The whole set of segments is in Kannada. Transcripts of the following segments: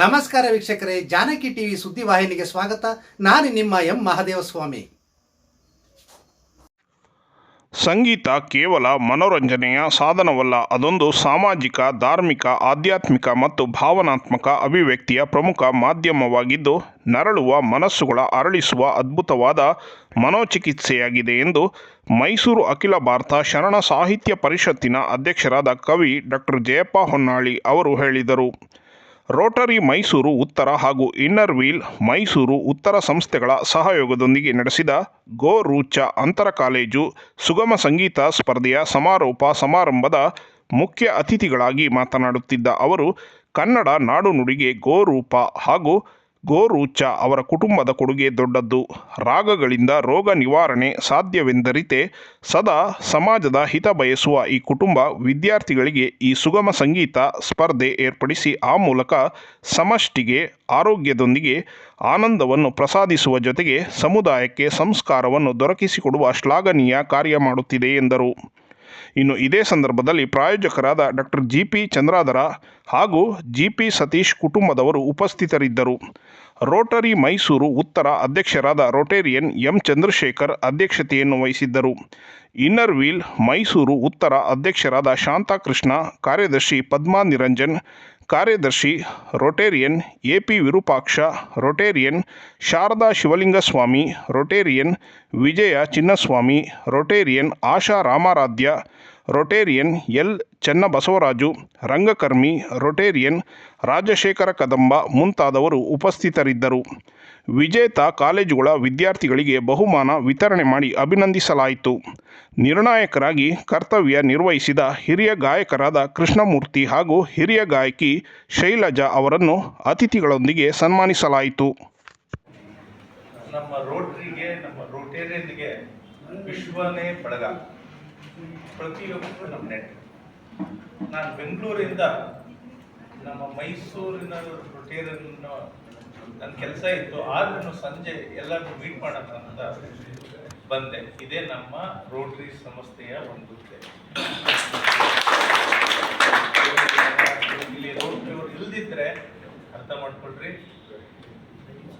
ನಮಸ್ಕಾರ ವೀಕ್ಷಕರೇ, ಜಾನಕಿ ಟಿವಿ ಸುದ್ದಿವಾಹಿನಿಗೆ ಸ್ವಾಗತ. ನಾನು ನಿಮ್ಮ ಎಂ ಮಹಾದೇವಸ್ವಾಮಿ. ಸಂಗೀತ ಕೇವಲ ಮನೋರಂಜನೆಯ ಸಾಧನವಲ್ಲ, ಅದೊಂದು ಸಾಮಾಜಿಕ, ಧಾರ್ಮಿಕ, ಆಧ್ಯಾತ್ಮಿಕ ಮತ್ತು ಭಾವನಾತ್ಮಕ ಅಭಿವ್ಯಕ್ತಿಯ ಪ್ರಮುಖ ಮಾಧ್ಯಮವಾಗಿದ್ದು, ನರಳುವ ಮನಸ್ಸುಗಳ ಅರಳಿಸುವ ಅದ್ಭುತವಾದ ಮನೋಚಿಕಿತ್ಸೆಯಾಗಿದೆ ಎಂದು ಮೈಸೂರು ಅಖಿಲ ಭಾರತ ಶರಣ ಸಾಹಿತ್ಯ ಪರಿಷತ್ತಿನ ಅಧ್ಯಕ್ಷರಾದ ಕವಿ ಡಾಕ್ಟರ್ ಜಯಪ್ಪ ಹೊನ್ನಾಳಿ ಅವರು ಹೇಳಿದರು. ರೋಟರಿ ಮೈಸೂರು ಉತ್ತರ ಹಾಗೂ ಇನ್ನರ್ ವೀಲ್ ಮೈಸೂರು ಉತ್ತರ ಸಂಸ್ಥೆಗಳ ಸಹಯೋಗದೊಂದಿಗೆ ನಡೆಸಿದ ಗೋ ರೂಚ ಅಂತರ ಕಾಲೇಜು ಸುಗಮ ಸಂಗೀತ ಸ್ಪರ್ಧೆಯ ಸಮಾರೋಪ ಸಮಾರಂಭದ ಮುಖ್ಯ ಅತಿಥಿಗಳಾಗಿ ಮಾತನಾಡುತ್ತಿದ್ದ ಅವರು, ಕನ್ನಡ ನಾಡು ನುಡಿಗೆ ಗೋರೂಪ ಹಾಗೂ ಗೋರೂಚ ಅವರ ಕುಟುಂಬದ ಕೊಡುಗೆ ದೊಡ್ಡದ್ದು. ರಾಗಗಳಿಂದ ರೋಗ ನಿವಾರಣೆ ಸಾಧ್ಯವೆಂದರಿತೆ. ಸದಾ ಸಮಾಜದ ಹಿತ ಬಯಸುವ ಈ ಕುಟುಂಬ ವಿದ್ಯಾರ್ಥಿಗಳಿಗೆ ಈ ಸುಗಮ ಸಂಗೀತ ಸ್ಪರ್ಧೆ ಏರ್ಪಡಿಸಿ ಆ ಮೂಲಕ ಸಮಷ್ಟಿಗೆ, ಆರೋಗ್ಯದೊಂದಿಗೆ, ಆನಂದವನ್ನು ಪ್ರಸಾದಿಸುವ ಜೊತೆಗೆ ಸಮುದಾಯಕ್ಕೆ ಸಂಸ್ಕಾರವನ್ನು ದೊರಕಿಸಿಕೊಡುವ ಶ್ಲಾಘನೀಯ ಕಾರ್ಯ ಮಾಡುತ್ತಿದೆ ಎಂದರು. ಇನ್ನು ಇದೇ ಸಂದರ್ಭದಲ್ಲಿ ಪ್ರಾಯೋಜಕರಾದ ಡಾಕ್ಟರ್ ಜಿ ಪಿ ಚಂದ್ರಾಧರ ಹಾಗೂ ಜಿ ಪಿ ಸತೀಶ್ ಕುಟುಂಬದವರು ಉಪಸ್ಥಿತರಿದ್ದರು. ರೋಟರಿ ಮೈಸೂರು ಉತ್ತರ ಅಧ್ಯಕ್ಷರಾದ ರೋಟೇರಿಯನ್ ಎಂ ಚಂದ್ರಶೇಖರ್ ಅಧ್ಯಕ್ಷತೆಯನ್ನು ವಹಿಸಿದ್ದರು. ಇನ್ನರ್ ವೀಲ್ ಮೈಸೂರು ಉತ್ತರ ಅಧ್ಯಕ್ಷರಾದ ಶಾಂತಾಕೃಷ್ಣ, ಕಾರ್ಯದರ್ಶಿ ಪದ್ಮಾ ನಿರಂಜನ್, ಕಾರ್ಯದರ್ಶಿ Rotarian A P Virupaksha, Rotarian Sharada Shivalingaswamy, Rotarian Vijaya Chinnaswamy, Rotarian Asha Ramaradhya Rotarian L. Channabasavaraju, ರಂಗಕರ್ಮಿ ರೊಟೇರಿಯನ್ ರಾಜಶೇಖರ ಕದಂಬ ಮುಂತಾದವರು ಉಪಸ್ಥಿತರಿದ್ದರು. ವಿಜೇತ ಕಾಲೇಜುಗಳ ವಿದ್ಯಾರ್ಥಿಗಳಿಗೆ ಬಹುಮಾನ ವಿತರಣೆ ಮಾಡಿ ಅಭಿನಂದಿಸಲಾಯಿತು. ನಿರ್ಣಾಯಕರಾಗಿ ಕರ್ತವ್ಯ ನಿರ್ವಹಿಸಿದ ಹಿರಿಯ ಗಾಯಕರಾದ ಕೃಷ್ಣಮೂರ್ತಿ ಹಾಗೂ ಹಿರಿಯ ಗಾಯಕಿ ಶೈಲಜಾ ಅವರನ್ನು ಅತಿಥಿಗಳೊಂದಿಗೆ ಸನ್ಮಾನಿಸಲಾಯಿತು. ನಮ್ಮ ರೋಟ್ರಿಗೆ, ನಮ್ಮ ರೋಟೇರಿಯನ್ಗೆ ವಿಶ್ವನೇ ಬಳಗ. ಪ್ರತಿಯೊಬ್ಬರು ನಮ್ಮ ನೆಟ್. ನಾನು ಬೆಂಗಳೂರಿಂದ ನಮ್ಮ ಮೈಸೂರಿನ ರೊಟೇರನ್ನು ನನ್ನ ಕೆಲಸ ಇತ್ತು. ಆದ್ರೂ ಸಂಜೆ ಎಲ್ಲರೂ ಮೀಟ್ ಮಾಡೋಣ ಅಂತ ಬಂದೆ. ಇದೇ ನಮ್ಮ ರೋಟರಿ ಸಂಸ್ಥೆಯ ಒಂದು. ಇಲ್ಲಿ ರೋಟರಿ ಅವರು ಇಲ್ದಿದ್ರೆ ಅರ್ಥ ಮಾಡ್ಕೊಳ್ರಿ.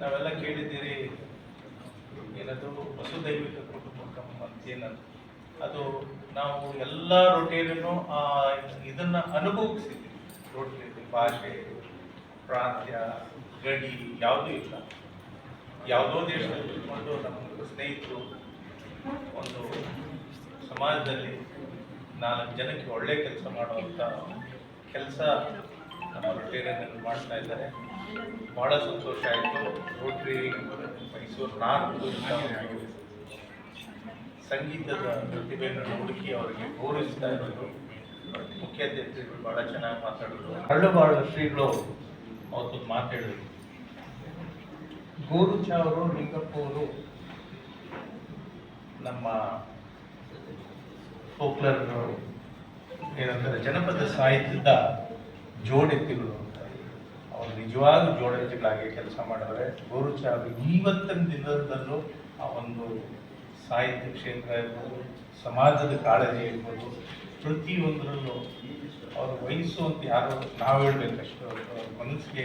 ನಾವೆಲ್ಲ ಕೇಳಿದ್ದೀರಿ. ಏನದು ವಸುದೈವಿಕ ಕುಟುಂಬಕ್ಕೆ ಅಂತ ಅದು ನಾವು ಎಲ್ಲ ರೊಟೇರಿಯನ್ನು ಆ, ಇದನ್ನ ಅನುಭವಿಸಿದ್ವಿ. ರೋಟರಿ ಭಾಷೆ, ಪ್ರಾಂತ್ಯ, ಗಡಿ ಯಾವುದೂ ಇಲ್ಲ. ಯಾವುದೋ ದೇಶದಲ್ಲಿ ಇಟ್ಕೊಂಡು ನಮ್ಮ ಸ್ನೇಹಿತರು ಒಂದು ಸಮಾಜದಲ್ಲಿ ನಾಲ್ಕು ಜನಕ್ಕೆ ಒಳ್ಳೆ ಕೆಲಸ ಮಾಡುವಂಥ ಕೆಲಸ ನಮ್ಮ ರೊಟೇರಿಯನ್ನಲ್ಲಿ ಮಾಡ್ತಾ ಇದ್ದಾರೆ. ಭಾಳ ಸಂತೋಷ ಆಯಿತು. ರೋಟ್ರಿ ಮೈಸೂರು ನಾಲ್ಕು ಸಂಗೀತದ ಪ್ರತಿಭೆಯನ್ನು ಹುಡುಕಿ ಅವರಿಗೆ ಗೌರವಿಸ್ತಾ ಇರೋದು. ಮುಖ್ಯ ಅತಿಥಿಗಳು ಭಾಳ ಚೆನ್ನಾಗಿ ಮಾತಾಡಿದ್ರು. ಹಳ್ಳುಬಾಳು ಶ್ರೀಗಳು ಅವತ್ತು ಮಾತಾಡಿದ್ರು. ಗೋರುಚ ಅವರು, ಲಿಂಗಪ್ಪ ಅವರು ನಮ್ಮ ಪೋಕ್ಲರ್ ಏನಂತಾರೆ, ಜನಪದ ಸಾಹಿತ್ಯದ ಜೋಡೆತ್ತಿಗಳು ಅವರು ನಿಜವಾದ ಜೋಡೆತ್ತಿಗಳಾಗಿ ಕೆಲಸ ಮಾಡಿದರೆ ಗೋರುಚ ಅವರು ಇವತ್ತಿನ ದಿನದಲ್ಲೂ ಆ ಒಂದು ಸಾಹಿತ್ಯ ಕ್ಷೇತ್ರ ಇರ್ಬೋದು ಸಮಾಜದ ಕಾಳಜಿ ಇರ್ಬೋದು ಪ್ರತಿಯೊಂದರಲ್ಲೂ ಅವ್ರ ವಯಸ್ಸು ಅಂತ ಯಾರು ನಾವು ಹೇಳಬೇಕಷ್ಟು ಅವ್ರ ಮನಸ್ಸಿಗೆ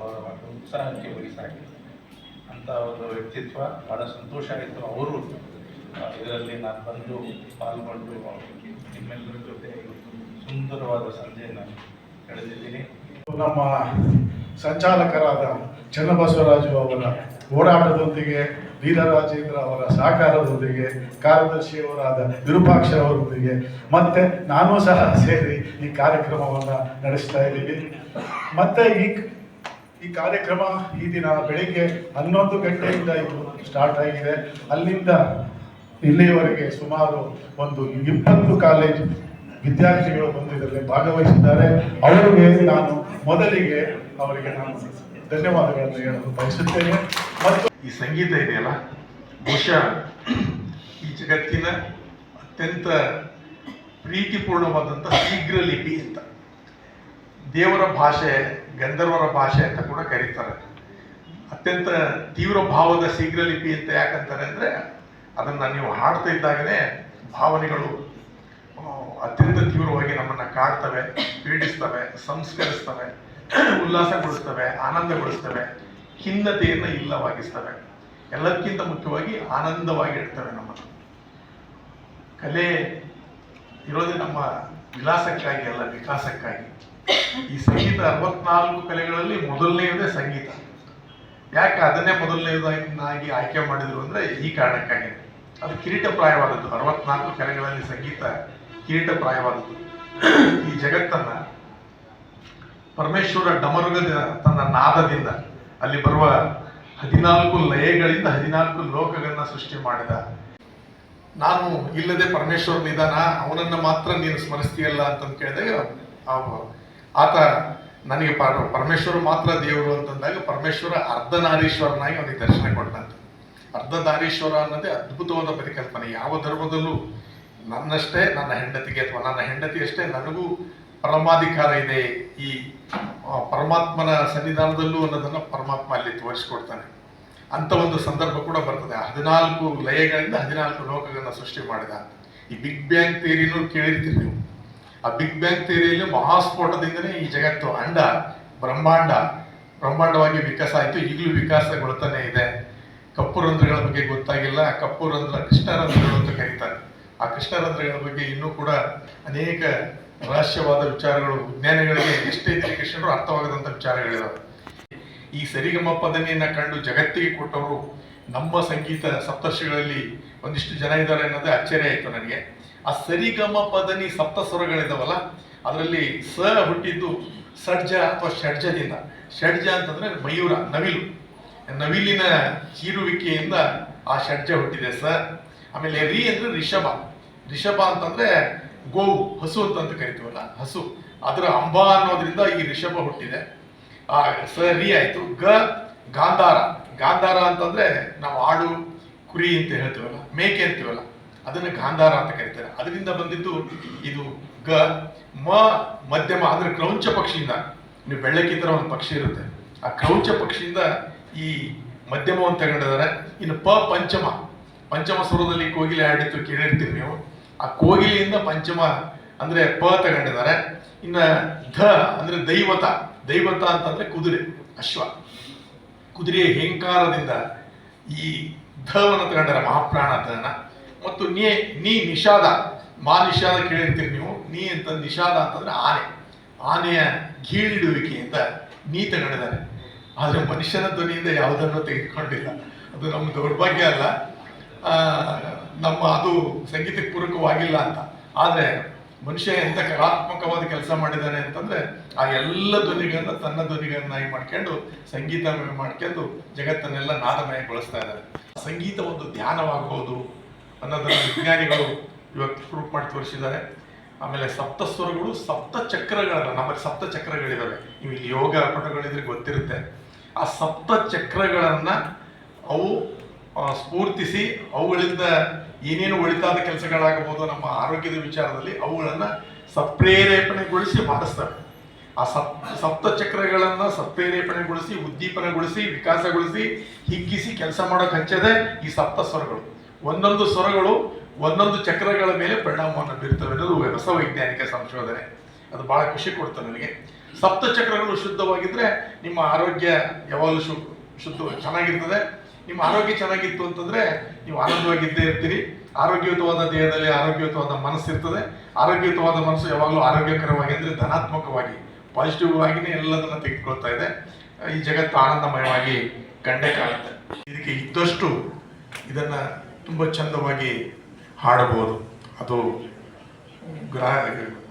ಅವರ ಉತ್ಸಾಹಕ್ಕೆ ವಹಿಸಾಗಿ ಅಂತ ಒಂದು ವ್ಯಕ್ತಿತ್ವ ಭಾಳ ಸಂತೋಷ ಆಯಿತು. ಅವರು ಇದರಲ್ಲಿ ನಾನು ಬಂದು ಪಾಲ್ಗೊಂಡು ನಿಮ್ಮೆಲ್ಲರ ಜೊತೆ ಸುಂದರವಾದ ಸಂಜೆಯನ್ನು ಕಳೆದಿದ್ದೀನಿ. ನಮ್ಮ ಸಂಚಾಲಕರಾದ ಚನ್ನಬಸವರಾಜು ಅವರ ಹೋರಾಟದೊಂದಿಗೆ ವೀರರಾಜೇಂದ್ರ ಅವರ ಸಹಕಾರದೊಂದಿಗೆ ಕಾರ್ಯದರ್ಶಿಯವರಾದ ವಿರೂಪಾಕ್ಷ ಅವರೊಂದಿಗೆ, ಮತ್ತೆ ನಾನು ಸಹ ಸೇರಿ ಈ ಕಾರ್ಯಕ್ರಮವನ್ನು ನಡೆಸ್ತಾ ಇದ್ದೀವಿ. ಮತ್ತೆ ಈ ಈ ಕಾರ್ಯಕ್ರಮ ಈ ದಿನ ಬೆಳಿಗ್ಗೆ ಹನ್ನೊಂದು ಗಂಟೆಯಿಂದ ಇದು ಸ್ಟಾರ್ಟ್ ಆಗಿದೆ. ಅಲ್ಲಿಂದ ಇಲ್ಲಿಯವರೆಗೆ ಸುಮಾರು ಒಂದು ಇಪ್ಪತ್ತು ಕಾಲೇಜ್ ವಿದ್ಯಾರ್ಥಿಗಳು ಬಂದು ಇದರಲ್ಲಿ ಭಾಗವಹಿಸಿದ್ದಾರೆ ಅವರಿಗೆ ನಾನು ಮೊದಲಿಗೆ ಅವರಿಗೆ ನಾನು ಧನ್ಯವಾದಗಳನ್ನು ಹೇಳಲು ಬಯಸುತ್ತೇನೆ. ಮತ್ತು ಈ ಸಂಗೀತ ಇದೆಯಲ್ಲ? ಬಹುಶಃ ಈ ಜಗತ್ತಿನ ಅತ್ಯಂತ ಪ್ರೀತಿಪೂರ್ಣವಾದಂಥ ಶೀಘ್ರ ಲಿಪಿ ಅಂತ. ದೇವರ ಭಾಷೆ, ಗಂಧರ್ವರ ಭಾಷೆ ಅಂತ ಕೂಡ ಕರೀತಾರೆ. ಅತ್ಯಂತ ತೀವ್ರ ಭಾವದ ಶೀಘ್ರ ಲಿಪಿ ಅಂತ ಯಾಕಂತಾರೆ ಅಂದರೆ ಅದನ್ನು ನೀವು ಹಾಡ್ತಾ ಇದ್ದಾಗಲೇ ಭಾವನೆಗಳು ಅತ್ಯಂತ ತೀವ್ರವಾಗಿ ನಮ್ಮನ್ನು ಕಾಡ್ತವೆ, ಪೀಡಿಸ್ತವೆ, ಸಂಸ್ಕರಿಸ್ತವೆ, ಉಲ್ಲಾಸಗೊಳಿಸ್ತವೆ, ಆನಂದಗೊಳಿಸ್ತವೆ. ಖಿನ್ನತೆಯನ್ನು ಇಲ್ಲವಾಗಿಸ್ತಾರೆ ಎಲ್ಲದಕ್ಕಿಂತ ಮುಖ್ಯವಾಗಿ ಆನಂದವಾಗಿ ಇಡ್ತಾರೆ ನಮ್ಮನ್ನು. ಕಲೆ ಇರೋದೇ ನಮ್ಮ ವಿಲಾಸಕ್ಕಾಗಿ ಅಲ್ಲ, ವಿಕಾಸಕ್ಕಾಗಿ. ಈ ಸಂಗೀತ ಅರವತ್ನಾಲ್ಕು ಕಲೆಗಳಲ್ಲಿ ಮೊದಲನೆಯದೇ ಸಂಗೀತ. ಯಾಕೆ ಅದನ್ನೇ ಮೊದಲನೆಯದಾಗಿ ಆಯ್ಕೆ ಮಾಡಿದ್ರು ಅಂದ್ರೆ ಈ ಕಾರಣಕ್ಕಾಗಿ. ಅದು ಕಿರೀಟಪ್ರಾಯವಾದದ್ದು. ಅರವತ್ನಾಲ್ಕು ಕಲೆಗಳಲ್ಲಿ ಸಂಗೀತ ಕಿರೀಟಪ್ರಾಯವಾದದ್ದು. ಈ ಜಗತ್ತನ್ನ ಪರಮೇಶ್ವರ ಡಮರುಗದ ತನ್ನ ನಾದದಿಂದ ಅಲ್ಲಿ ಬರುವ ಹದಿನಾಲ್ಕು ಲಯಗಳಿಂದ ಹದಿನಾಲ್ಕು ಲೋಕಗಳನ್ನ ಸೃಷ್ಟಿ ಮಾಡಿದ. ನಾನು ಇಲ್ಲದೆ ಪರಮೇಶ್ವರ ನಿಧಾನ ಅವನನ್ನ ಮಾತ್ರ ನೀನು ಸ್ಮರಿಸ್ತೀಯಲ್ಲ ಅಂತಂದು ಕೇಳಿದಾಗ ಆತ ನನಗೆ ಪರ- ಪರಮೇಶ್ವರ ಮಾತ್ರ ದೇವರು ಅಂತಂದಾಗ ಪರಮೇಶ್ವರ ಅರ್ಧನಾರೀಶ್ವರನಾಗಿ ಅವನಿಗೆ ದರ್ಶನ ಕೊಟ್ಟಂತೆ. ಅರ್ಧನಾರೀಶ್ವರ ಅನ್ನೋದೇ ಅದ್ಭುತವಾದ ಪರಿಕಲ್ಪನೆ. ಯಾವ ಧರ್ಮದಲ್ಲೂ ನನ್ನಷ್ಟೇ ನನ್ನ ಹೆಂಡತಿಗೆ ಅಥವಾ ನನ್ನ ಹೆಂಡತಿ ಅಷ್ಟೇ ನನಗೂ ಪರಮಾಧಿಕಾರ ಇದೆ ಈ ಪರಮಾತ್ಮನ ಸನ್ನಿಧಾನದಲ್ಲೂ ಅನ್ನೋದನ್ನ ಪರಮಾತ್ಮ ಅಲ್ಲಿ ತೋರಿಸ್ಕೊಡ್ತಾನೆ. ಅಂತ ಒಂದು ಸಂದರ್ಭ ಕೂಡ ಬರ್ತದೆ. ಹದಿನಾಲ್ಕು ಲಯಗಳಿಂದ ಹದಿನಾಲ್ಕು ಲೋಕಗಳನ್ನ ಸೃಷ್ಟಿ ಮಾಡಿದ. ಈ ಬಿಗ್ ಬ್ಯಾಂಗ್ ಥಿಯರಿನೂ ಕೇಳಿರ್ತೀರಿ ನೀವು. ಆ ಬಿಗ್ ಬ್ಯಾಂಗ್ ಥಿಯರಿಯಲ್ಲಿ ಮಹಾಸ್ಫೋಟದಿಂದನೇ ಈ ಜಗತ್ತು ಅಂಡ, ಬ್ರಹ್ಮಾಂಡ, ಬ್ರಹ್ಮಾಂಡವಾಗಿ ವಿಕಾಸ ಆಯಿತು. ಈಗಲೂ ವಿಕಾಸಗೊಳ್ತಾನೆ ಇದೆ. ಕಪ್ಪು ರಂಧ್ರಗಳ ಬಗ್ಗೆ ಗೊತ್ತಾಗಿಲ್ಲ. ಕಪ್ಪು ರಂಧ್ರ ಕೃಷ್ಣರಂಧ್ರಗಳು ಅಂತ ಕರೀತಾರೆ. ಆ ಕೃಷ್ಣರಂಧ್ರಗಳ ಬಗ್ಗೆ ಇನ್ನೂ ಕೂಡ ಅನೇಕ ರಹಸ್ಯವಾದ ವಿಚಾರಗಳು, ವಿಜ್ಞಾನಿಗಳಿಗೆ ಎಷ್ಟೇ ಕೃಷ್ಣರು ಅರ್ಥವಾಗದಂತ ವಿಚಾರಗಳಿದಾವೆ. ಈ ಸರಿಗಮ ಪದನಿಯನ್ನು ಕಂಡು ಜಗತ್ತಿಗೆ ಕೊಟ್ಟವರು ನಮ್ಮ ಸಂಗೀತ ಸಪ್ತರ್ಷಿಗಳಲ್ಲಿ ಒಂದಿಷ್ಟು ಜನ ಇದ್ದಾರೆ ಅನ್ನೋದೇ ಅಚ್ಚರಿ ಆಯ್ತು ನನಗೆ. ಆ ಸರಿಗಮ ಪದನಿ ಸಪ್ತ ಸ್ವರಗಳಿದಾವಲ್ಲ ಅದರಲ್ಲಿ ಸ ಹುಟ್ಟಿದ್ದು ಷಡ್ಜ ಅಥವಾ ಷಡ್ಜದಿಂದ. ಷಡ್ಜ ಅಂತಂದ್ರೆ ಮಯೂರ, ನವಿಲು. ನವಿಲಿನ ಚೀರುವಿಕೆಯಿಂದ ಆ ಷಡ್ಜ ಹುಟ್ಟಿದೆ ಸ. ಆಮೇಲೆ ರಿ ಅಂದ್ರೆ ರಿಷಭ. ರಿಷಭ ಅಂತಂದ್ರೆ ಗೋವು ಹಸು ಅಂತ ಕರಿತೀವಲ್ಲ, ಹಸು. ಅದರ ಅಂಬ ಅನ್ನೋದ್ರಿಂದ ಈ ರಿಷಭ ಹುಟ್ಟಿದೆ. ಆ, ಸರಿ ಆಯ್ತು. ಗ, ಗಾಂಧಾರ. ಗಾಂಧಾರ ಅಂತಂದ್ರೆ ನಾವು ಆಡು, ಕುರಿ ಅಂತ ಹೇಳ್ತೀವಲ್ಲ, ಮೇಕೆ ಅಂತೀವಲ್ಲ, ಅದನ್ನ ಗಾಂಧಾರ ಅಂತ ಕರೀತಾರೆ. ಅದರಿಂದ ಬಂದಿದ್ದು ಇದು ಗ, ಮ, ಮಧ್ಯಮ, ಅಂದ್ರೆ ಕ್ರೌಂಚ ಪಕ್ಷಿಯಿಂದ. ನೀವು ಬೆಳ್ಳಕ್ಕಿತರ ಒಂದು ಪಕ್ಷಿ ಇರುತ್ತೆ. ಆ ಕ್ರೌಂಚ ಪಕ್ಷಿಯಿಂದ ಈ ಮಧ್ಯಮವನ್ನು ತಗೊಂಡಿದ್ದಾರೆ ಇನ್ನು ಪ, ಪಂಚಮ. ಪಂಚಮ ಸ್ವರದಲ್ಲಿ ಕೋಗಿಲೆ ಹಾಡಿತ್ತು ಕೇಳಿರ್ತೀವಿ ನೀವು. ಆ ಕೋಗಿಲಿಯಿಂದ ಪಂಚಮ ಅಂದ್ರೆ ಪ ತಗೊಂಡಿದ್ದಾರೆ. ಇನ್ನ ಧ ಅಂದ್ರೆ ದೈವತ. ದೈವತ ಅಂತಂದ್ರೆ ಕುದುರೆ, ಅಶ್ವ. ಕುದುರೆಯ ಹೆಂಕಾರದಿಂದ ಈ ಧವನ್ನು ತಗೊಂಡಾರೆ ಮಹಾಪ್ರಾಣ ಧನ. ಮತ್ತು ನೀ ನೀ ನಿಷಾದ. ಮಾ ನಿಷಾದ ಕೇಳಿರ್ತೀರಿ ನೀವು. ನೀ ಅಂತ ನಿಷಾದ ಅಂತಂದ್ರೆ ಆನೆ. ಆನೆಯ ಗೀಳಿಡುವಿಕೆಯಿಂದ ನೀ ತಗೊಂಡಿದ್ದಾರೆ. ಆದ್ರೆ ಮನುಷ್ಯನ ಧ್ವನಿಯಿಂದ ಯಾವುದನ್ನು ತೆಗೆದುಕೊಂಡಿಲ್ಲ. ಅದು ನಮ್ಮ ದೌರ್ಭಾಗ್ಯ ಅಲ್ಲ. ನಮ್ಮ ಅದು ಸಂಗೀತಕ್ಕೆ ಪೂರಕವಾಗಿಲ್ಲ ಅಂತ. ಆದರೆ ಮನುಷ್ಯ ಎಂಥ ಕಲಾತ್ಮಕವಾದ ಕೆಲಸ ಮಾಡಿದ್ದಾನೆ ಅಂತಂದ್ರೆ ಆ ಎಲ್ಲ ಧ್ವನಿಗಳನ್ನ ತನ್ನ ಧ್ವನಿಗಳನ್ನಾಗಿ ಮಾಡ್ಕೊಂಡು ಸಂಗೀತ ಮಾಡ್ಕೊಂಡು ಜಗತ್ತನ್ನೆಲ್ಲ ನಾದಮಯಗೊಳಿಸ್ತಾ ಇದ್ದಾರೆ ಸಂಗೀತ ಒಂದು ಧ್ಯಾನವಾಗಬಹುದು ಅನ್ನೋದನ್ನ ವಿಜ್ಞಾನಿಗಳು ಇವತ್ತು ಪ್ರೂಫ್ ಮಾಡಿ ತೋರಿಸಿದ್ದಾರೆ. ಆಮೇಲೆ ಸಪ್ತ ಸ್ವರಗಳು ಸಪ್ತ ಚಕ್ರಗಳನ್ನ ನಮ್ಮಲ್ಲಿ ಸಪ್ತ ಚಕ್ರಗಳಿದ್ದಾವೆ ನೀವು ಇಲ್ಲಿ ಯೋಗ ಪಟಗಳಿದ್ರೆ ಗೊತ್ತಿರುತ್ತೆ. ಆ ಸಪ್ತ ಚಕ್ರಗಳನ್ನ ಅವು ಸ್ಫೂರ್ತಿಸಿ ಅವುಗಳಿಂದ ಏನೇನು ಉಳಿತಾದ ಕೆಲಸಗಳಾಗಬಹುದು ನಮ್ಮ ಆರೋಗ್ಯದ ವಿಚಾರದಲ್ಲಿ ಅವುಗಳನ್ನು ಸಪ್ರೇರೇಪಣೆಗೊಳಿಸಿ ಮಾಡಿಸ್ತವೆ ಆ ಸಪ್ ಸಪ್ತ ಚಕ್ರಗಳನ್ನ ಸಪ್ರೇರೇಪಣೆಗೊಳಿಸಿ ಉದ್ದೀಪನಗೊಳಿಸಿ, ವಿಕಾಸಗೊಳಿಸಿ, ಹಿಗ್ಗಿಸಿ ಕೆಲಸ ಮಾಡೋಕೆ ಹಂಚದೆ ಈ ಸಪ್ತ ಸ್ವರಗಳು. ಒಂದೊಂದು ಸ್ವರಗಳು ಒಂದೊಂದು ಚಕ್ರಗಳ ಮೇಲೆ ಪರಿಣಾಮವನ್ನು ಬೀರ್ತವೆ ಅನ್ನೋದು ವ್ಯವಸ ವೈಜ್ಞಾನಿಕ ಸಂಶೋಧನೆ. ಅದು ಬಹಳ ಖುಷಿ ಕೊಡ್ತದೆ ನನಗೆ. ಸಪ್ತ ಚಕ್ರಗಳು ಶುದ್ಧವಾಗಿದ್ರೆ ನಿಮ್ಮ ಆರೋಗ್ಯ ಯಾವಾಗಲೂ ಶು, ಶುದ್ಧ, ಚೆನ್ನಾಗಿರ್ತದೆ. ನಿಮ್ಮ ಆರೋಗ್ಯ ಚೆನ್ನಾಗಿತ್ತು ಅಂತಂದ್ರೆ ನೀವು ಆನಂದವಾಗಿದ್ದೇ ಇರ್ತೀರಿ. ಆರೋಗ್ಯಯುತವಾದ ದೇಹದಲ್ಲಿ ಆರೋಗ್ಯಯುತವಾದ ಮನಸ್ಸು ಇರ್ತದೆ ಆರೋಗ್ಯಯುತವಾದ ಮನಸ್ಸು ಯಾವಾಗಲೂ ಆರೋಗ್ಯಕರವಾಗಿ ಅಂದ್ರೆ ಧನಾತ್ಮಕವಾಗಿ ಪಾಸಿಟಿವ್ ಆಗಿನೇ ಎಲ್ಲದನ್ನ ತೆಗೆದುಕೊಳ್ತಾ ಇದೆ. ಈ ಜಗತ್ತು ಆನಂದಮಯವಾಗಿ ಕಂಡೇ ಕಾಣುತ್ತೆ. ಇದಕ್ಕೆ ಇದ್ದಷ್ಟು ಇದನ್ನ ತುಂಬಾ ಚಂದವಾಗಿ ಹಾಡಬಹುದು. ಅದು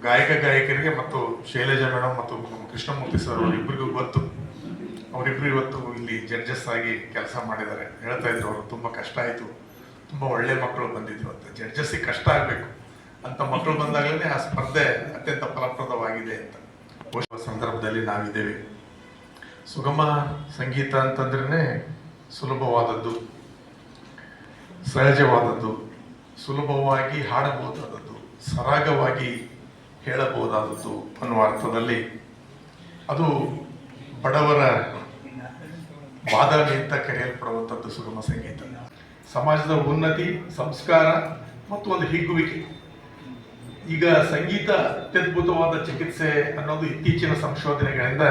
ಗಾಯಕ, ಗಾಯಕರಿಗೆ ಮತ್ತು ಶೈಲಜಾ ಮೇಡಮ್ ಮತ್ತು ಕೃಷ್ಣಮೂರ್ತಿ ಸರ್ ಅವರಿಬ್ಬರಿಗೂ ಗೊತ್ತು. ಅವರಿಬ್ರು ಇವತ್ತು ಇಲ್ಲಿ ಜಡ್ಜಸ್ ಆಗಿ ಕೆಲಸ ಮಾಡಿದ್ದಾರೆ. ಹೇಳ್ತಾ ಇದ್ರು ಅವರು ತುಂಬಾ ಕಷ್ಟ ಆಯಿತು. ತುಂಬಾ ಒಳ್ಳೆ ಮಕ್ಕಳು ಬಂದಿದ್ರು ಅಂತ. ಜಡ್ಜಸ್ಸಿಗೆ ಕಷ್ಟ ಆಗಬೇಕು. ಅಂತ ಮಕ್ಕಳು ಬಂದಾಗಲೇ ಆ ಸ್ಪರ್ಧೆ ಅತ್ಯಂತ ಫಲಪ್ರದವಾಗಿದೆ ಅಂತ. ಬಹುಶಃ ಸಂದರ್ಭದಲ್ಲಿ ನಾವಿದ್ದೇವೆ. ಸುಗಮ ಸಂಗೀತ ಅಂತಂದ್ರೇ ಸುಲಭವಾದದ್ದು, ಸಹಜವಾದದ್ದು, ಸುಲಭವಾಗಿ ಹಾಡಬಹುದಾದದ್ದು, ಸರಾಗವಾಗಿ ಹೇಳಬಹುದಾದದ್ದು ಅನ್ನುವ ಅರ್ಥದಲ್ಲಿ ಅದು ಬಡವರ ಬಾದಾಮಿ ಅಂತ ಕರೆಯಲ್ಪಡುವಂಥದ್ದು ಸುಗಮ ಸಂಗೀತ. ಸಮಾಜದ ಉನ್ನತಿ, ಸಂಸ್ಕಾರ ಮತ್ತು ಒಂದು ಹಿಗ್ಗುವಿಕೆ. ಈಗ ಸಂಗೀತ ಅತ್ಯದ್ಭುತವಾದ ಚಿಕಿತ್ಸೆ ಅನ್ನೋದು ಇತ್ತೀಚಿನ ಸಂಶೋಧನೆಗಳಿಂದ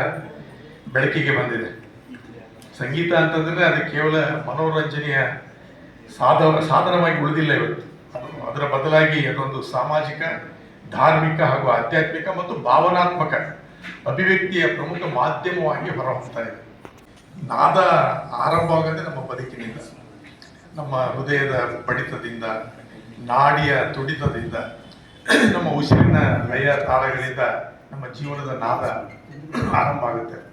ಬೆಳಕಿಗೆ ಬಂದಿದೆ. ಸಂಗೀತ ಅಂತಂದ್ರೆ ಅದು ಕೇವಲ ಮನೋರಂಜನೆಯ ಸಾಧ ಸಾಧನವಾಗಿ ಉಳಿದಿಲ್ಲ ಇವತ್ತು. ಅದು ಅದರ ಬದಲಾಗಿ ಅದೊಂದು ಸಾಮಾಜಿಕ, ಧಾರ್ಮಿಕ ಹಾಗೂ ಆಧ್ಯಾತ್ಮಿಕ ಮತ್ತು ಭಾವನಾತ್ಮಕ ಅಭಿವ್ಯಕ್ತಿಯ ಪ್ರಮುಖ ಮಾಧ್ಯಮವಾಗಿ ಹೊರಹೊಮ್ತಾ ಇದೆ. ನಾದ ಆರಂಭವಾಗದೆ ನಮ್ಮ ಬದುಕಿನಿಂದ, ನಮ್ಮ ಹೃದಯದ ಬಡಿತದಿಂದ, ನಾಡಿಯ ತುಡಿತದಿಂದ, ನಮ್ಮ ಉಸಿರಿನ ಲಯ ತಾಳಗಳಿಂದ ನಮ್ಮ ಜೀವನದ ನಾದ ಆರಂಭ ಆಗುತ್ತೆ.